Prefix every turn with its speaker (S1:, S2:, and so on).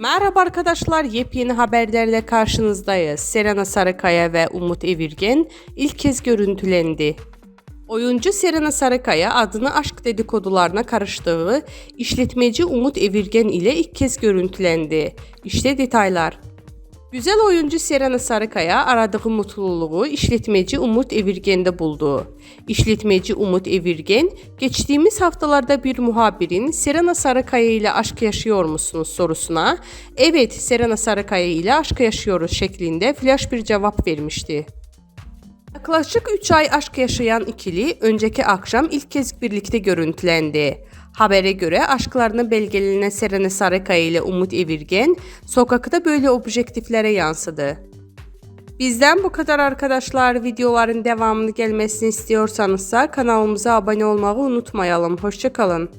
S1: Merhaba arkadaşlar, yepyeni haberlerle karşınızdayız. Serena Sarıkaya ve Umut Evirgen ilk kez görüntülendi. Oyuncu Serena Sarıkaya adını aşk dedikodularına karıştığı işletmeci Umut Evirgen ile ilk kez görüntülendi. İşte detaylar. Güzel oyuncu Serena Sarıkaya aradığı mutluluğu işletmeci Umut Evirgen'de buldu. İşletmeci Umut Evirgen, geçtiğimiz haftalarda bir muhabirin Serena Sarıkaya ile aşk yaşıyor musunuz sorusuna, evet Serena Sarıkaya ile aşk yaşıyoruz şeklinde flash bir cevap vermişti. Yaklaşık 3 ay aşk yaşayan ikili önceki akşam ilk kez birlikte görüntülendi. Habere göre aşklarını belgelenen Serena Sarıkaya ile Umut Evirgen sokakta böyle objektiflere yansıdı. Bizden bu kadar arkadaşlar. Videoların devamını gelmesini istiyorsanız kanalımıza abone olmayı unutmayalım. Hoşçakalın.